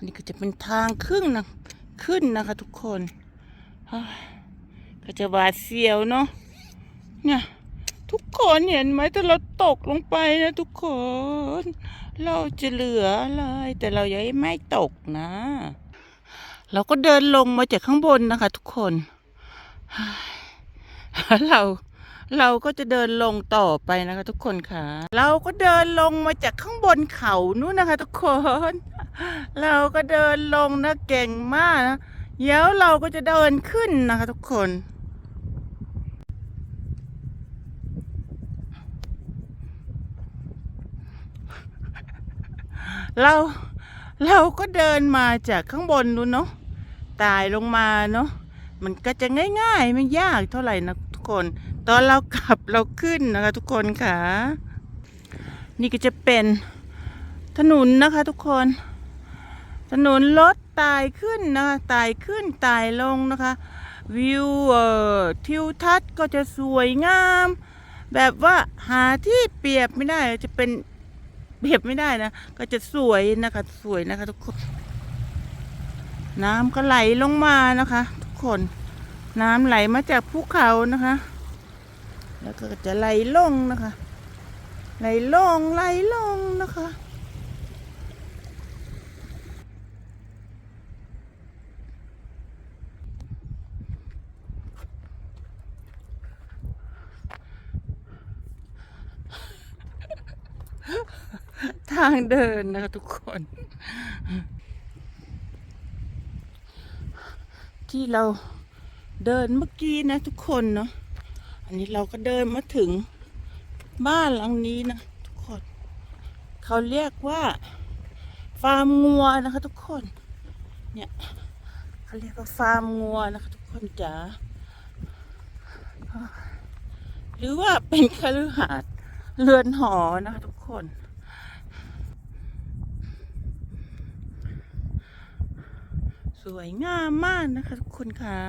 อันนี้ก็จะเป็นทางครึ่งนะขึ้นนะคะ ทุกคนก็จะหวาดเสียวเนาะเนี่ยทุกคนเห็นไหมถ้าเราตกลงไปนะทุกคน เราจะเหลืออะไรแต่เราอยังไม่ตกนะ เราก็เดินลงมาจากข้างบนนะคะ ทุกคนเฮ้ยเรา เราก็จะเดินลงต่อไปนะคะทุกคนค่ะ เราก็เดินลงมาจากข้างบนเขานู้นนะคะ ทุกคน เราก็เดินลงนะเก่งมากนะเดี๋ยวเราก็จะเดินขึ้นนะคะ ทุกคน เราเราก็เดินมาจากข้างบนนู้นเนาะตายลงมาเนาะ มันก็จะง่ายๆ ไม่ยากเท่าไหร่นะทุกคน ตอนเรากลับเราขึ้นนะคะ ทุกคนค่ะ นี่ก็จะเป็นถนนนะคะทุกคน ถนนรถตายขึ้นนะคะตายขึ้นตายลงนะคะ วิวเอ่อทิวทัศน์ก็จะสวยงาม แบบว่าหาที่เปรียบไม่ได้จะเป็นเปรียบไม่ได้นะก็จะสวยนะคะสวยนะคะทุกคน น้ำก็ไหลลงมานะคะ คน น้ำไหลมาจากภูเขานะคะ แล้วก็จะไหลลงนะคะ ไหลลงไหลลงนะคะทางเดินนะคะทุกคน ที่เราเดินเมื่อกี้นะทุกคนเนาะอันนี้เราก็เดินมาถึงบ้านหลังนี้นะทุกคน เขาเรียกว่าฟาร์มงัวนะคะทุกคนเนี่ยเขาเรียกว่าฟาร์มงัวนะคะทุกคนจ๋าหรือว่าเป็นคฤหาสน์เรือนหอนะคะทุกคน สวยงามมากนะคะทุกคนค่ะ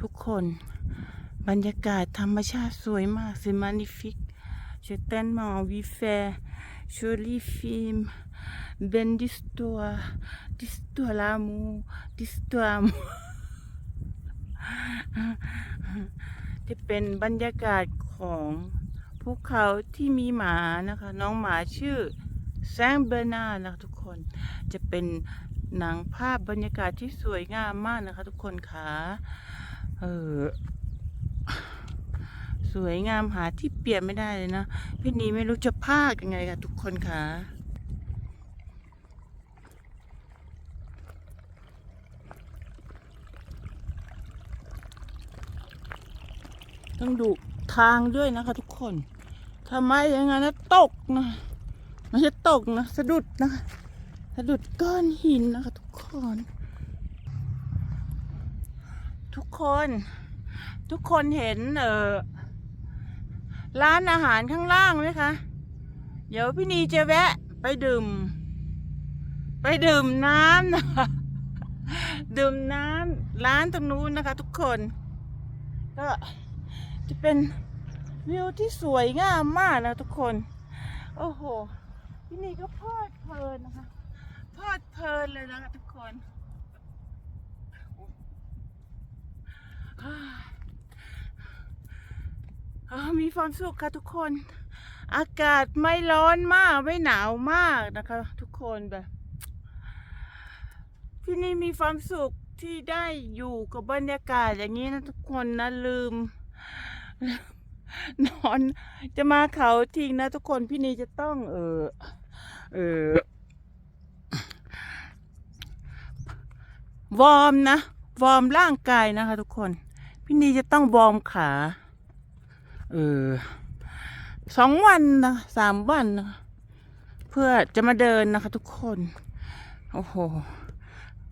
ทุกคนบรรยากาศธรรมชาติสวยมากสิมานิฟิก Je tellement envie faire jolie film, ben d'histoire, d'histoire l'amour, d'histoire amour จะเป็นบรรยากาศของภูเขาที่มีหมานะคะ น้องหมาชื่อ แซงเบอร์นานะคะทุกคน จะเป็นหนังภาพบรรยากาศที่สวยงามมากนะคะ ทุกคนค่ะเออสวยงามหาที่เปรียบไม่ได้เลยนะ พี่นีไม่รู้จะพากยังไงค่ะทุกคนค่ะต้องดูทางด้วยนะคะทุกคนทำไมอย่างนั้นนะตกนะ มันจะตกนะสะดุดนะคะสะดุดก้อนหินนะคะ ทุกคน ทุกคน ทุกคนเห็นเออร้านอาหารข้างล่างไหมคะ เดี๋ยวพี่นีจะแวะไปดื่ม ไปดื่มน้ำนะคะดื่มน้ำร้านตรงนู้นนะคะ ทุกคน ก็จะเป็นวิวที่สวยงามมากนะทุกคน โอ้โห ที่นี่ก็เพลิดเพลินนะคะเพลิดเพลินเลยนะคะทุกคนมีความสุขค่ะทุกคน อากาศไม่ร้อนมากไม่หนาวมากนะคะ ทุกคนแบบ ที่นี่มีความสุขที่ได้อยู่กับบรรยากาศอย่างนี้นะทุกคนนะลืม นอนจะมาเขาทิ้งนะทุกคนพี่นีจะต้องเออ เออวอร์มนะ วอร์มร่างกายนะคะทุกคน พี่นีจะต้องวอร์มขา เออสองวันนะสามวันนะเพื่อจะมาเดินนะคะ ทุกคน โอ้โห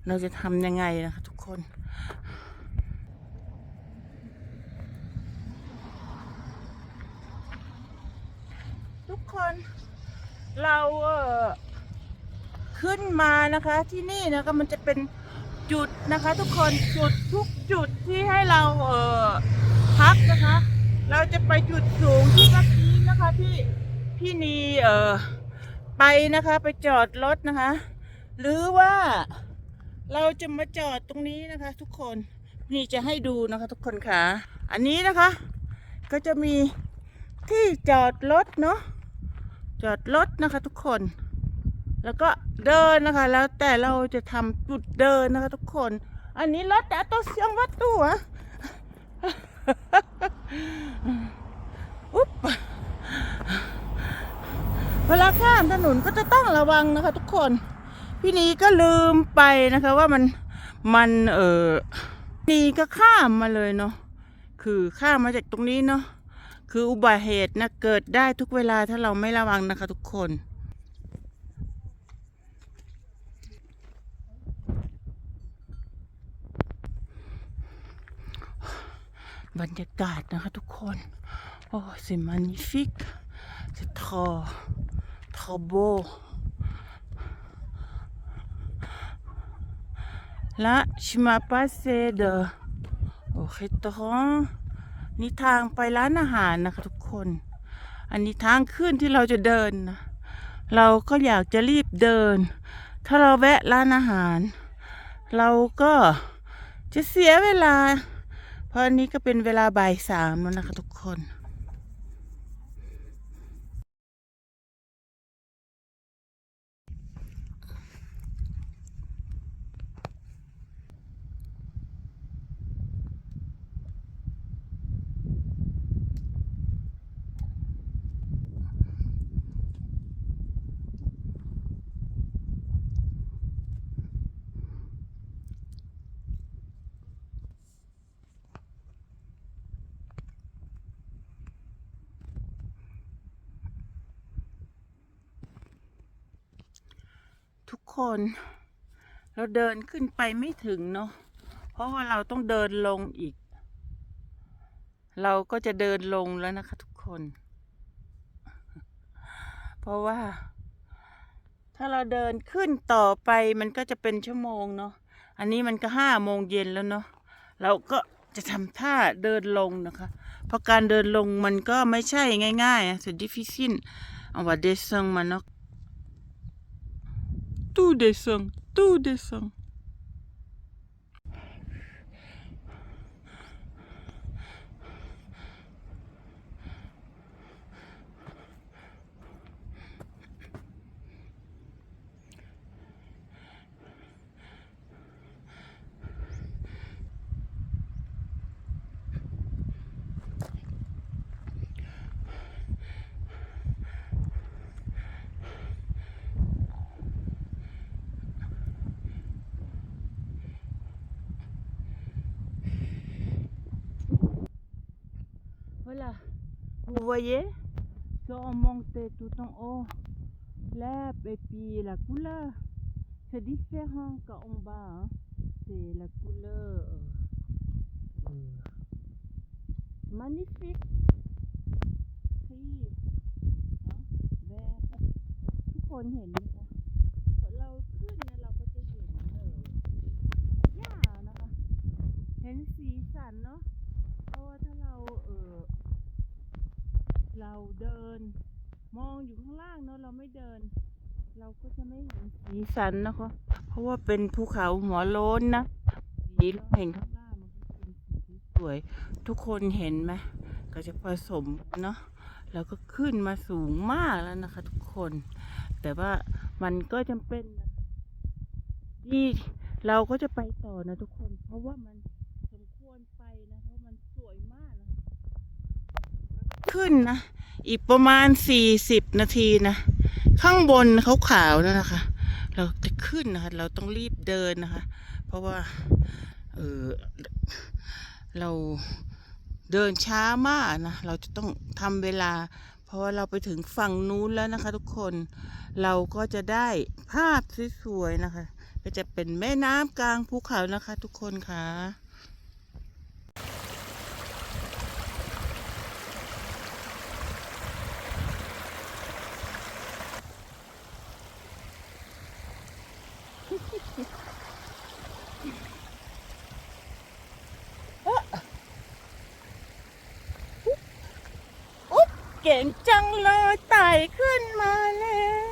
เราจะทำยังไงนะคะ ทุกคนทุกคน เราเออขึ้นมานะคะที่นี่นะคะมันจะเป็นจุดนะคะ ทุกคนจุดทุกจุดที่ให้เราเออพักนะคะ เราจะไปจุดสูงที่เมื่อกี้นะคะที่พี่นีเออไปนะคะไปจอดรถนะคะ หรือว่าเราจะมาจอดตรงนี้นะคะ ทุกคนนี่จะให้ดูนะคะ ทุกคนค่ะ อันนี้นะคะ ก็จะมีที่จอดรถเนาะ จอดรถนะคะทุกคน แล้วก็เดินนะคะ แล้วแต่เราจะทำจุดเดินนะคะทุกคน อันนี้รถแต่ตัวเสียงวัดตัวอุ๊บเวลาข้ามถนนก็จะต้องระวังนะคะ ทุกคน พี่นีก็ลืมไปนะคะ ว่ามันมันเออนีก็ข้ามมาเลยเนาะคือข้ามมาจากตรงนี้เนาะ คืออุบัติเหตุนะเกิดได้ทุกเวลาถ้าเราไม่ระวังนะคะทุกคน บรรยากาศนะคะทุกคน โอ้ c'est magnifique c'est trop trop beau là je m'ai passé de au restaurant นี่ทางไปร้านอาหารนะคะทุกคน อันนี้ทางขึ้นที่เราจะเดินนะเราก็อยากจะรีบเดิน ถ้าเราแวะร้านอาหาร เราก็จะเสียเวลา เพราะอันนี้ก็เป็นเวลาบ่ายสามแล้วนะคะทุกคน คน เราเดินขึ้นไปไม่ถึงเนาะเพราะว่าเราต้องเดินลงอีก เราก็จะเดินลงแล้วนะคะทุกคน เพราะว่า ถ้าเราเดินขึ้นต่อไปมันก็จะเป็นชั่วโมงเนาะอันนี้มันก็ห้าโมงเย็นแล้วเนาะเราก็จะทำท่าเดินลงนะคะ เพราะการเดินลงมันก็ไม่ใช่ง่ายๆอะ c'est difficile on va descendre maintenant tout descend tout descend Voilà. Vous voyez Quand on monte tout en haut, l'herbe et puis la couleur, c'est différent quand on bas. hein. C'est la couleur euh, euh, magnifique. Gris, hein, vert. ทุกคนเห็นไหมคะพอเราขึ้นนะเราก็จะเห็นเลยหญ้านะคะ เห็นสีสันเนาะ เพราะว่าถ้าเราเออ เราเดิน มองอยู่ข้างล่างเนาะเราไม่เดิน เราก็จะไม่เห็นสีสันนะคะ เพราะว่าเป็นภูเขาหัวโล้นนะสีเราเห็นข้างล่างมันก็เป็นสีที่สวย ทุกคนเห็นไหมก็จะผสมเนาะแล้วก็ขึ้นมาสูงมากแล้วนะคะ ทุกคน แต่ว่ามันก็จำเป็นนะที่เราก็จะไปต่อนะทุกคน เพราะว่ามันสมควรไปนะเพราะมันสวยมากนะ ขึ้นนะ อีกประมาณสี่สิบนาทีนะ ข้างบนเขาขาวนั่นนะคะ เราจะขึ้นนะคะ เราต้องรีบเดินนะคะ เพราะว่า เออเราเดินช้ามากนะ เราจะต้องทำเวลา เพราะว่าเราไปถึงฝั่งนู้นแล้วนะคะ ทุกคน เราก็จะได้ภาพสวยๆนะคะ ก็จะเป็นแม่น้ำกลางภูเขานะคะ ทุกคนค่ะ เก่งจังเลยไต่ขึ้นมาแล้ว